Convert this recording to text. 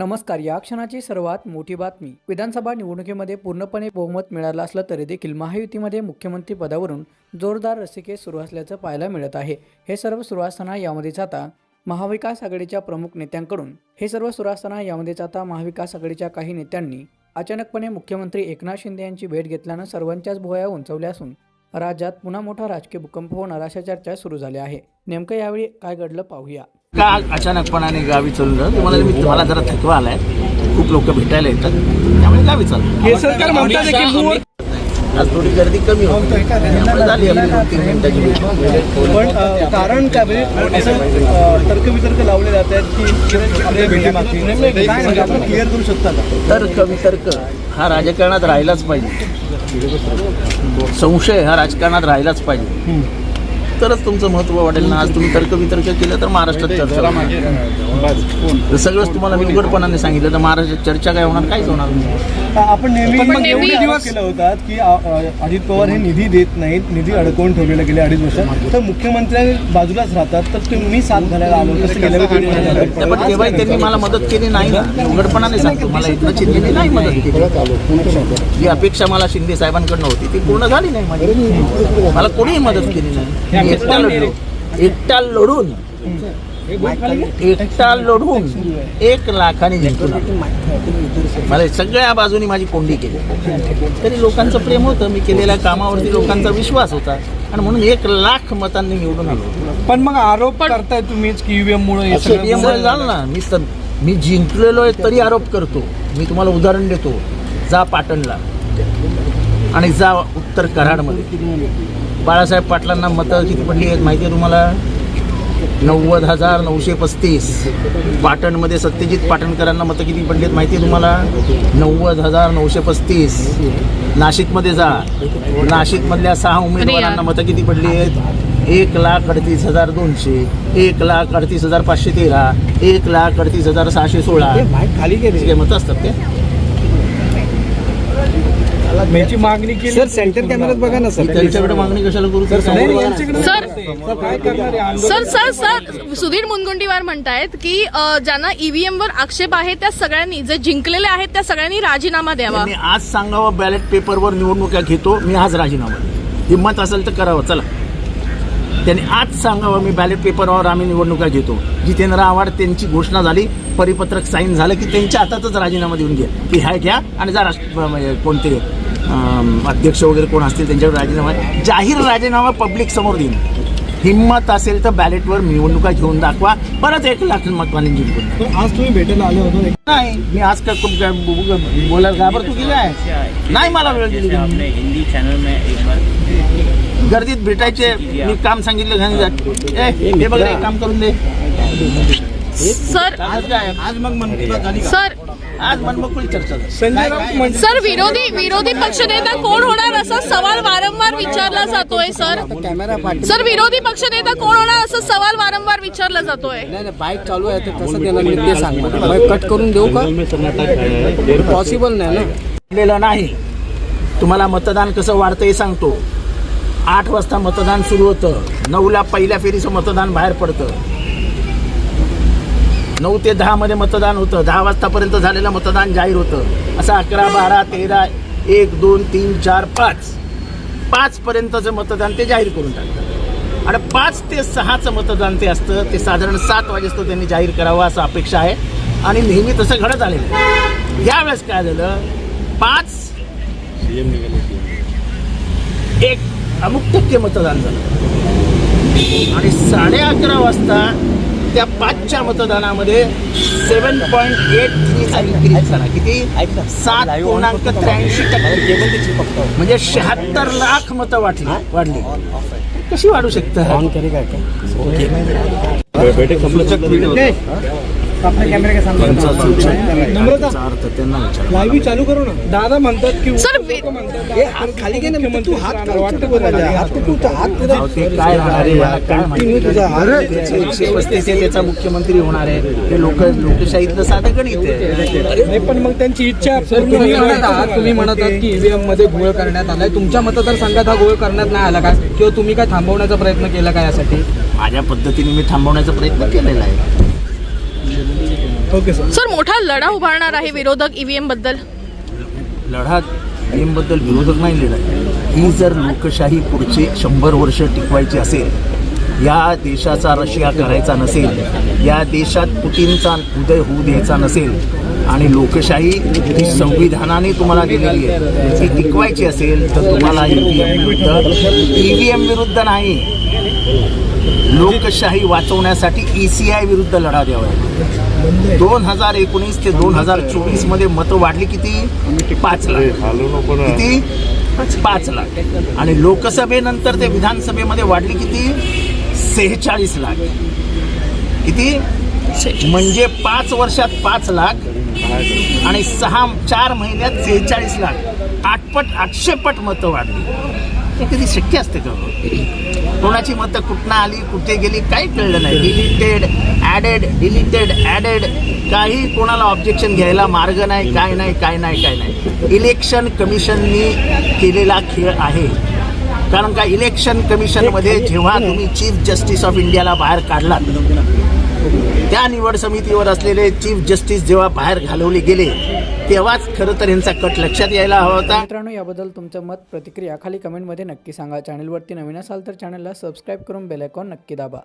नमस्कार या क्षणाची सर्वात मोठी बातमी. विधानसभा निवडणुकीमध्ये पूर्णपणे बहुमत मिळालं असलं तरी देखील महायुतीमध्ये मुख्यमंत्री पदावरून जोरदार रसिके सुरू असल्याचं पाहायला मिळत आहे. हे सर्व सुरू असताना यामध्येच आता महाविकास आघाडीच्या प्रमुख नेत्यांकडून हे सर्व सुरू असताना यामध्येच आता महाविकास आघाडीच्या काही नेत्यांनी अचानकपणे मुख्यमंत्री एकनाथ शिंदे यांची भेट घेतल्यानं सर्वांच्याच भोया उंचवल्या असून राज्यात पुन्हा मोठा राजकीय भूकंप होणार अशा चर्चा सुरू झाल्या आहे. नेमकं यावेळी काय घडलं पाहूया. का अचानकपणाने गावी चाललं तुम्हाला मी मला जरा थकवा आलाय. खूप लोक भेटायला येतात. त्यामुळे गावी चाललो हे सरकार आज थोडी गर्दी कमी होती. त्यामुळे झाली आपली दोन तीन मिनिटाची भेट. पण अ, कारण काय म्हणजे असं तर्कवितर्क लावले जात आहेत की आपल्या भेटीमागची. काय म्हणजे आपण क्लिअर करू शकता का? तर्क वितर्क हा राजकारणात राहिलाच पाहिजे. संशय हा राजकारणात राहिलाच पाहिजे. तरच तुमचं महत्त्व वाटेल ना. आज तुम्ही तर्क वितर्क केलं तर महाराष्ट्रात चर्चा होणार. सगळंच तुम्हाला मी उघडपणाने सांगितलं. तर महाराष्ट्रात चर्चा काय होणार? काहीच होणार नाही. आपण नेहमी मग एवढे दिवस केलं होतात की अ, अ, अजित पवार हे निधी देत नाहीत. निधी अडकवून ठेवलेला गेले अडीच वर्ष. तर मुख्यमंत्री बाजूला राहतात. तर तुम्ही साथ घालायला आलो कसं गेल्या वेळी नाही. पण तेव्हाही त्यांनी मला मदत केली नाही ना. उघडपणाने सांगतो मला एकनाथ शिंदेने नाही मदत केली. जी अपेक्षा मला शिंदे साहेबांकडनं होती ती पूर्ण झाली नाही माझी. मला कोणीही मदत केली नाही. एकटा लढलो एकटा लढून. एकटा लढून एक लाखाने जिंकून. मला सगळ्या बाजूनी माझी कोंडी केली. तरी लोकांचं प्रेम होतं. मी केलेल्या कामावरती लोकांचा विश्वास होता. आणि म्हणून एक लाख मतांनी निवडून आलो. पण मग आरोप करताय तुम्हीच की ईव्हीएम मुळे त्यामुळे झालं. ना. मी सर मी जिंकलेलो आहे तरी आरोप करतो. मी तुम्हाला उदाहरण देतो. जा पाटणला आणि जा उत्तर कराडमध्ये. बाळासाहेब पाटलांना मतं किती पडली आहेत माहिती आहे तुम्हाला? नव्वद हजार नऊशे पस्तीस. पाटणमध्ये सत्यजित पाटणकरांना मतं किती पडली आहेत माहिती आहे तुम्हाला? नव्वद हजार नऊशे पस्तीस. नाशिकमध्ये जा. नाशिकमधल्या सहा उमेदवारांना मतं किती पडली आहेत? एक लाख अडतीस हजार दोनशे. एक लाख अडतीस हजार पाचशे तेरा. एक लाख अडतीस हजार सहाशे सोळा. खाली मतं असतात ते. याची मागणी केली सर सेंटर कॅमेऱ्यात बघा ना मी त्यांच्याकडे मागणी कशाला करू. Sir? Sir sir sir Sudhir Mungantiwar म्हणतायत की ज्यांना ईव्हीएम वर आक्षेप आहे त्या सगळ्यांनी जे जिंकलेले आहेत त्या सगळ्यांनी राजीनामा द्यावा मी आज सांगावं बॅलेट पेपरवर निवडणुका घेतो मी आज राजीनामा. हिंमत असेल तर करावं चला त्यांनी आज सांगावं मी बॅलेट पेपरवर आम्ही निवडणुका घेतो जितेंद्र आव्हाड त्यांची घोषणा झाली परिपत्रक साईन झालं की त्यांच्या हातातच राजीनामा देऊन घ्या की ह्या घ्या आणि जा राष्ट्र म्हणजे कोणते अध्यक्ष वगैरे कोण असतील त्यांच्यावर राजीनामा जाहीर राजीनामा पब्लिक समोर देईन. हिंमत असेल तर बॅलेटवर निवडणुका घेऊन दाखवा. परत एक लाख मतांनी जिंकून आज तुम्ही भेटायला आले होते. नाही मी आज का खूप बोलायला घाबरतो की काय नाही मला वेळ दिली हिंदी चैनल में एक बार गर्दीत भेटायचे मी काम सांगितलं घाणी ए हे बघ काम करून दे. सर आज काय? आज मग की सर. आज मनमोकळी चर्चा झाली? संजय राऊत म्हणजे सर विरोधी विरोधी पक्षनेता कोण होणार असा सवाल वारंवार विचारला जातोय सर. सर विरोधी पक्षनेता कोण होणार असा सवाल वारंवार विचारला जातोय. नाही नाही बाईक चालू आहे तर कसं देणार मी ते सांग मला कट करून देऊ का? पॉसिबल नाही ना. लेलं नाही. तुम्हाला मतदान कसं वाढतं हे सांगतो. आठ वाजता मतदान सुरू होतं. नऊला पहिल्या फेरीचं मतदान बाहेर पडतं. नऊ ते दहा मध्ये मतदान होतं. दहा वाजतापर्यंत झालेलं मतदान जाहीर होतं. असं अकरा बारा तेरा एक दोन तीन चार पाच. पाच पर्यंतचं मतदान ते जाहीर करून टाकतात. आणि पाच ते सहाचं मतदान ते असतं ते साधारण सात वाजेस्तो त्यांनी जाहीर करावं असं अपेक्षा आहे. आणि नेहमी तसं घडत आलेलं आहे. यावेळेस काय झालं? पाच एक अमुक टक्के मतदान झालं. आणि साडे अकरा वाजता त्या पाचच्या मतदानामध्ये सेवन पॉईंट एट थ्रीचा इन्क्रीज झाला. किती? सात पूर्णांक त्र्याऐंशी टक्के. म्हणजे शहात्तर लाख मतं वाटली वाढली. कशी वाढू शकतं? आपल्या अर्थ त्यांना विचारा. चालू करू ना. दादा म्हणतात की सर खाली घे ना तू हात वाटतं बोलायला. हात तू काय होणार आहे. त्याचे एकशे पस्तीस आहे त्याचा मुख्यमंत्री होणार आहे. हे लोक लोकशाहीतलं साधं गणित आहे नाही पण मग त्यांची इच्छा पूर्ण तुम्ही. म्हणत आहात तुम्ही म्हणत आहात की ईव्हीएममध्ये घोळ करण्यात आलाय. तुमच्या मतदारसंघात हा घोळ करण्यात नाही आला का? किंवा तुम्ही काय थांबवण्याचा प्रयत्न केला का यासाठी? माझ्या पद्धतीने मी थांबवण्याचा प्रयत्न केलेला आहे. Okay sir. सर मोठा लढा उभारणार आहे विरोधक ईव्हीएमबद्दल. लढा बद्दल विरोधक नाही लढा ही जर लोकशाही पुढचे शंभर वर्ष टिकवायची असेल या देशाचा रशिया करायचा नसेल या देशात पुतीनचा उदय होऊ द्यायचा नसेल आणि लोकशाही ही संविधानाने तुम्हाला दिलेली आहे ती टिकवायची असेल तर तुम्हाला ईव्हीएम विरुद्ध ईव्हीएम विरुद्ध नाही. लोकशाही वाचवण्यासाठी ई सी आय विरुद्ध लढा द्यावा. लागेल. दोन हजार एकोणीस ते दोन हजार चोवीसमध्ये मतं वाढली किती? पाच लाख. किती? पाच लाख. आणि लोकसभेनंतर ते विधानसभेमध्ये वाढली किती? सेहेचाळीस लाख. किती? म्हणजे पाच वर्षात पाच लाख. आणि सहा चार महिन्यात सेहेचाळीस लाख. आठपट आठशे पट मतं वाढली. हे कधी शक्य असते का? कोणाची मतं कुठनं आली कुठे गेली काही कळलं नाही. डिलिटेड ॲडेड डिलिटेड ॲडेड काही कोणाला ऑब्जेक्शन घ्यायला मार्ग नाही काय नाही काय नाही काय नाही. इलेक्शन कमिशननी केलेला खेळ आहे. कारण का इलेक्शन कमिशनमध्ये जेव्हा तुम्ही चीफ जस्टिस ऑफ इंडियाला बाहेर काढलात त्या निवड समितीवर असलेले चीफ जस्टिस जेव्हा बाहेर घालवले गेले तेव्हाच खरं तर यांचा कट लक्षात यायला हवा होता. मित्रांनो याबद्दल तुमचं मत प्रतिक्रिया खाली कमेंटमध्ये नक्की सांगा. चॅनलवरती नवीन असाल तर चॅनलला सबस्क्राईब करून बेल आयकॉन नक्की दाबा.